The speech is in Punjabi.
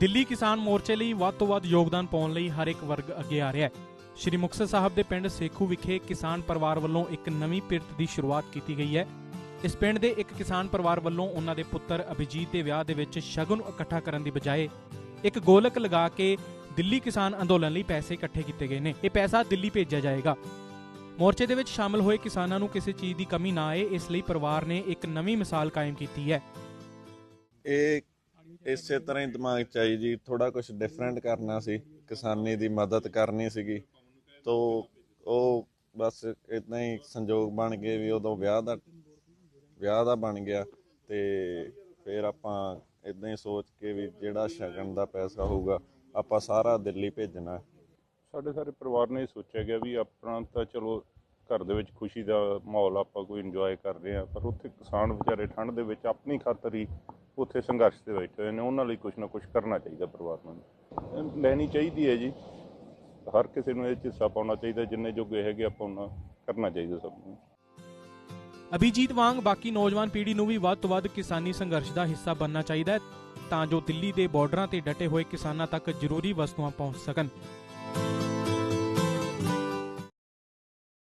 ਦਿੱਲੀ ਕਿਸਾਨ ਮੋਰਚੇ ਲਈ ਵੱਧ ਤੋਂ ਵੱਧ ਯੋਗਦਾਨ ਪਾਉਣ ਲਈ ਹਰ ਇੱਕ ਵਰਗ ਅੱਗੇ ਆ ਰਿਹਾ ਹੈ। ਸ਼੍ਰੀ ਮੁਕਤਸਰ ਸਾਹਿਬ ਦੇ ਪਿੰਡ ਸੇਖੂ ਵਿਖੇ ਕਿਸਾਨ ਪਰਿਵਾਰ ਵੱਲੋਂ ਇੱਕ ਨਵੀਂ ਪਿਰਤ ਦੀ ਸ਼ੁਰੂਆਤ ਕੀਤੀ ਗਈ ਹੈ। ਇਸ ਪਿੰਡ ਦੇ ਇੱਕ ਕਿਸਾਨ ਪਰਿਵਾਰ ਵੱਲੋਂ ਉਹਨਾਂ ਦੇ ਪੁੱਤਰ ਅਭਿਜੀਤ ਦੇ ਵਿਆਹ ਦੇ ਵਿੱਚ ਸ਼ਗਨ ਇਕੱਠਾ ਕਰਨ ਦੀ ਬਜਾਏ ਇੱਕ ਗੋਲਕ ਲਗਾ ਕੇ ਦਿੱਲੀ ਕਿਸਾਨ ਅੰਦੋਲਨ ਲਈ ਪੈਸੇ ਇਕੱਠੇ ਕੀਤੇ ਗਏ ਨੇ। ਇਹ ਪੈਸਾ ਦਿੱਲੀ ਭੇਜਿਆ ਜਾਏਗਾ। ਮੋਰਚੇ ਦੇ ਵਿੱਚ ਸ਼ਾਮਲ ਹੋਏ ਕਿਸਾਨਾਂ ਨੂੰ ਕਿਸੇ ਚੀਜ਼ ਦੀ ਕਮੀ ਨਾ ਆਏ, ਇਸ ਲਈ ਪਰਿਵਾਰ ਨੇ ਇੱਕ ਨਵੀਂ ਮਿਸਾਲ ਕਾਇਮ ਕੀਤੀ ਹੈ। ਇਹ ਇਸੇ ਤਰ੍ਹਾਂ ਹੀ ਦਿਮਾਗ ਚ ਆਈ ਜੀ ਥੋੜਾ ਕੁਝ ਡਿਫਰੈਂਟ ਕਰਨਾ ਸੀ ਕਿਸਾਨੀ ਦੀ ਮਦਦ ਕਰਨੀ ਸੀਗੀ ਤੋ ਉਹ ਬਸ ਇਦਾਂ ਹੀ ਸੰਜੋਗ ਬਣ ਗਏ ਵੀ ਉਦੋਂ ਵਿਆਹ ਦਾ ਵਿਆਹ ਦਾ ਬਣ ਗਿਆ ਤੇ ਫਿਰ ਆਪਾਂ ਇਦਾਂ ਹੀ ਸੋਚ ਕੇ ਵੀ ਜਿਹੜਾ ਸ਼ਗਨ ਦਾ ਪੈਸਾ ਹੋਊਗਾ ਆਪਾਂ ਸਾਰਾ ਦਿੱਲੀ ਭੇਜਣਾ। ਸਾਡੇ ਸਾਰੇ ਪਰਿਵਾਰ ਨੇ ਸੋਚਿਆ ਗਿਆ ਵੀ ਆਪਣਾ ਤਾਂ ਚਲੋ ਘਰ ਦੇ ਵਿੱਚ ਖੁਸ਼ੀ ਦਾ ਮਾਹੌਲ ਆਪਾਂ ਕੋਈ ਇੰਜੋਏ ਕਰ ਰਹੇ ਆ ਪਰ ਉੱਥੇ ਕਿਸਾਨ ਵਿਚਾਰੇ ਠੰਡ ਦੇ ਵਿੱਚ ਆਪਣੀ ਖਾਤਰ ਹੀ ਉੱਥੇ ਸੰਘਰਸ਼ ਦੇ ਵਿੱਚ ਹੋਏ ਨੇ, ਉਹਨਾਂ ਲਈ ਕੁਝ ਨਾ ਕੁਝ ਕਰਨਾ ਚਾਹੀਦਾ ਪਰਿਵਾਰ ਨੂੰ। ਲੈਣੀ ਚਾਹੀਦੀ ਹੈ ਜੀ। ਹਰ ਕਿਸੇ ਨੂੰ ਇਹ ਹਿੱਸਾ ਪਾਉਣਾ ਚਾਹੀਦਾ, ਜਿੰਨੇ ਜੋਗੇ ਹੈਗੇ ਆਪਾਂ ਉਹਨਾਂ ਕਰਨਾ ਚਾਹੀਦਾ ਸਭ ਨੂੰ। ਅਭਿਜੀਤ ਵਾਂਗ ਬਾਕੀ ਨੌਜਵਾਨ ਪੀੜ੍ਹੀ ਨੂੰ ਵੀ ਵੱਧ ਤੋਂ ਵੱਧ ਕਿਸਾਨੀ ਸੰਘਰਸ਼ ਦਾ ਹਿੱਸਾ ਬਣਨਾ ਚਾਹੀਦਾ ਹੈ, ਤਾਂ ਜੋ ਦਿੱਲੀ ਦੇ ਬਾਰਡਰਾਂ ਤੇ ਡਟੇ ਹੋਏ ਕਿਸਾਨਾਂ ਤੱਕ ਜ਼ਰੂਰੀ ਵਸਤੂਆਂ ਪਹੁੰਚ ਸਕਣ।